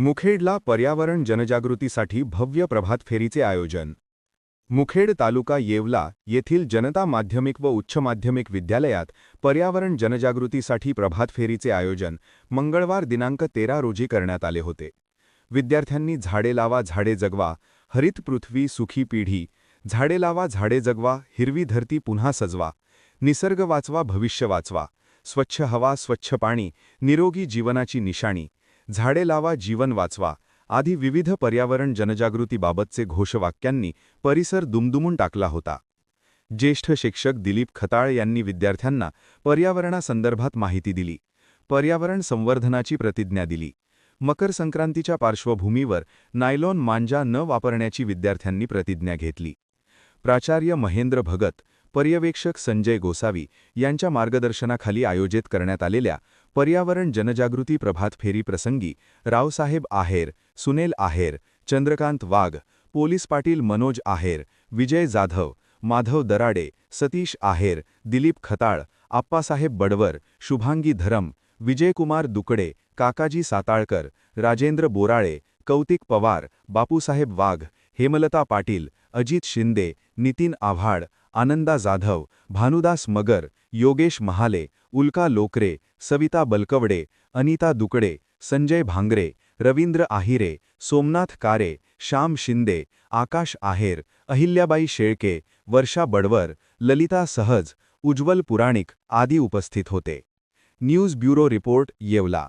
मुखेडला पर्यावरण जनजागृतीसाठी भव्य प्रभात फेरीचे आयोजन. मुखेड तालुका येवला येथील जनता माध्यमिक व उच्च माध्यमिक विद्यालयात पर्यावरण जनजागृतीसाठी प्रभात फेरीचे आयोजन मंगळवार दिनांक तेरा रोजी करण्यात आले होते. विद्यार्थ्यांनी झाडे लावा झाडे जगवा हरित पृथ्वी सुखी पिढी झाडे लावा झाडे जगवा हिरवी धरती पुन्हा सजवा निसर्ग वाचवा भविष्य वाचवा स्वच्छ हवा स्वच्छ पाणी निरोगी जीवनाची निशाणी झाडे लावा जीवन वाचवा. आधी विविध पर्यावरण जनजागृतीबाबतचे घोषवाक्यांनी परिसर दुमदुमून टाकला होता. ज्येष्ठ शिक्षक दिलीप खताळ यांनी विद्यार्थ्यांना पर्यावरणासंदर्भात माहिती दिली. पर्यावरण संवर्धनाची प्रतिज्ञा दिली. मकर संक्रांतीच्या पार्श्वभूमीवर नायलॉन मांजा न वापरण्याची विद्यार्थ्यांनी प्रतिज्ञा घेतली. प्राचार्य महेंद्र भगत पर्यवेक्षक संजय गोसावी यांच्या मार्गदर्शनाखाली आयोजित करण्यात आलेल्या पर्यावरण जनजागृती प्रभात फेरी प्रसंगी रावसाहेब आहेर सुनेल आहेर चंद्रकांत वाघ पोलीस पाटील मनोज आहेर विजय जाधव माधव दराडे सतीश आहेर दिलीप खताळ आप्पासाहेब बडवर शुभांगी धरम विजयकुमार दुकडे काकाजी साताळकर राजेंद्र बोराळे कौतिक पवार बापूसाहेब वाघ हेमलता पाटील अजित शिंदे नितीन आव्हाड आनंदा जाधव भानुदास मगर योगेश महाले उल्का लोकरे सविता बलकवडे अनिता दुकडे संजय भांगरे रवींद्र आहिरे सोमनाथ कारे श्याम शिंदे आकाश आहेर अहिल्याबाई शेळके वर्षा बडवर ललिता सहज उज्ज्वल पुराणिक आदी उपस्थित होते. News bureau report Yeola.